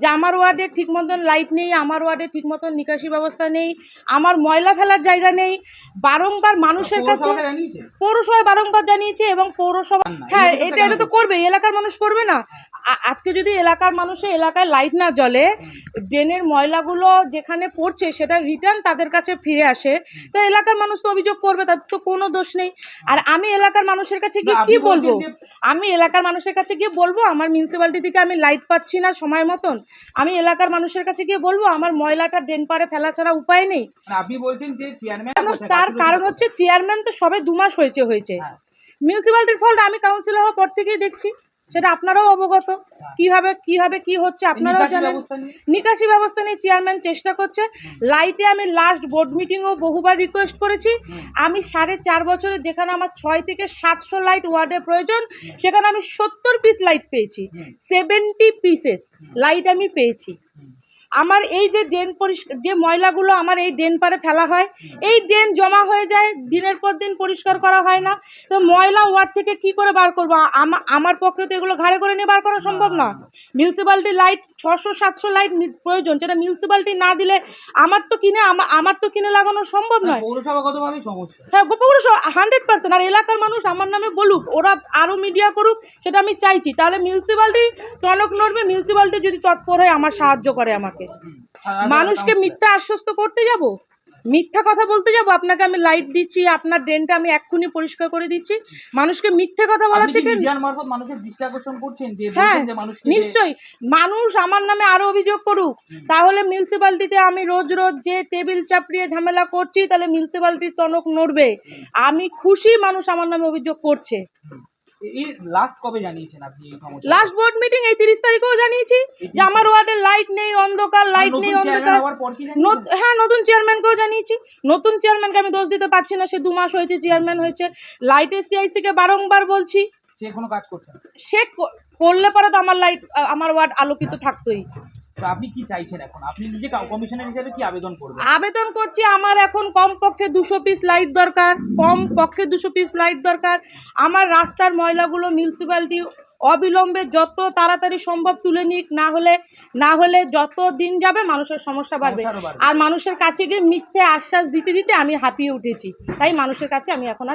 যে আমার ওয়ার্ডে ঠিক মতন লাইট নেই আমার ওয়ার্ডে ঠিক মতন নিকাশি ব্যবস্থা নেই আমার ময়লা ফেলার জায়গা নেই বারংবার মানুষের কাছে পৌরসভায় বারংবার জানিয়েছে এবং পৌরসভা হ্যাঁ এটা এটা তো করবে এলাকার মানুষ করবে না। আ- আজকে যদি এলাকার মানুষের এলাকায় লাইট না জ্বলে ড্রেনের ময়লাগুলো যেখানে পড়ছে সেটা রিটার্ন তাদের কাছে ফিরে আসে। তো এলাকার মানুষ তো অভিযোগ করবে তার তো কোনো দোষ নেই। আর আমি এলাকার মানুষের কাছে গিয়ে কি বলব? আমি এলাকার মানুষের কাছে গিয়ে বলব আমার মিউনিসিপ্যালিটি থেকে আমি লাইট পাচ্ছি না সময় মতন। আমি এলাকার মানুষের কাছে গিয়ে বলব আমার ময়লাটা ড্রেন পারে ফেলা ছাড়া উপায় নেই। আপনি বলছেন যে চেয়ারম্যান তার কারণ হচ্ছে চেয়ারম্যান তো সবে দু মাস হয়েছে হয়েছে। হ্যাঁ। মিউনিসিপ্যালিটির ফল্ট আমি কাউন্সিলর হওয়ার পর থেকেই দেখছি। সেটা আপনারাও অবগত। কীভাবে কীভাবে কি হচ্ছে আপনারাও জানেন। নিকাশি ব্যবস্থা নিয়ে চেয়ারম্যান চেষ্টা করছে। লাইটে আমি লাস্ট বোর্ড মিটিংও বহুবার রিকোয়েস্ট করেছি। আমি সাড়ে চার বছরে যেখানে আমার ছয় থেকে সাতশো লাইট ওয়ার্ডের প্রয়োজন সেখানে আমি সত্তর পিস লাইট পেয়েছি। সেভেন্টি পিসেস লাইট আমি পেয়েছি। আমার এই যে ড্রেন পরিষ্কার যে ময়লাগুলো আমার এই ড্রেন পারে ফেলা হয় এই ড্রেন জমা হয়ে যায় দিনের পর দিন পরিষ্কার করা হয় না। তো ময়লা ওয়ার্ড থেকে কি করে বার করব? আমা- আমার পক্ষে তো এগুলো ঘাড়ে করে নিয়ে বার করা সম্ভব না। মিউনিসিপ্যালিটি লাইট ছশো সাতশো লাইট প্রয়োজন যেটা মিউনিসিপ্যালিটি না দিলে আমার তো কিনে আমা- আমার তো কিনে লাগানো সম্ভব নয়। হ্যাঁ গোপগুলো হান্ড্রেড পার্সেন্ট আর এলাকার মানুষ আমার নামে বলুক ওরা আরও মিডিয়া করুক সেটা আমি চাইছি। তাহলে মিউনিসিপ্যালিটি টনক নড়বে? মিউনিসিপ্যালিটি যদি তৎপর হয় আমার সাহায্য করে আমাকে। আর- মানুষকে মিথ্যা আশ্বস্ত করতে যাব? মিথ্যা কথা বলতে যাব? আপনাকে আমি লাইট দিচ্ছি আপনার ড্রেনটা আমি এক্ষুনি পরিষ্কার করে দিচ্ছি। মানুষকে মিথ্যে কথা বলার থেকে হ্যাঁ নিশ্চয়ই। মানুষ আমার নামে আরও অভিযোগ করুক। তাহলে মিউনিসিপ্যালিটিতে আমি রোজ রোজ যে টেবিল চাপড়িয়ে ঝামেলা করছি তাহলে মিউনিসিপ্যালিটির টনক নড়বে। আমি খুশি মানুষ আমার নামে অভিযোগ করছে। লাস্ট কবে জানিয়েছেন আপনি লাস্ট বোর্ড মিটিং এই তিরিশ তারিখেও জানিয়েছি। যে আমার ওয়ার্ডে লাইট নেই অন্ধকার লাইট নেই অন্ধকার। হ্যাঁ নতুন চেয়ারম্যানকেও জানিয়েছি। নতুন চেয়ারম্যানকে আমি দোষ দিতে পারছি না সে দু মাস হয়েছে চেয়ারম্যান হয়েছে। লাইটের সিআইসিকে বারংবার বলছি। সে কোনো কাজ করছেন না। সে করলে পরে তো আমার লাইট আমার ওয়ার্ড আলোকিত থাকতোই। তো আপনি কি চাইছেন এখন? আপনি নিজে কমিশনার হিসেবে কি আবেদন করবেন? আবেদন করছি আমার এখন কম পক্ষে দুশো পিস লাইট দরকার কম পক্ষে দুশো পিস লাইট দরকার। আমার রাস্তার ময়লাগুলো মিউনিসিপ্যালিটি অবিলম্বে যত তাড়াতাড়ি সম্ভব তুলে নিক না হলে না হলে যত দিন যাবে মানুষের সমস্যা বাড়বে। আরও মানুষের কাছে গিয়ে মিথ্যে আশ্বাস দিতে দিতে আমি হাঁপিয়ে উঠেছি। তাই মানুষের কাছে আমি এখন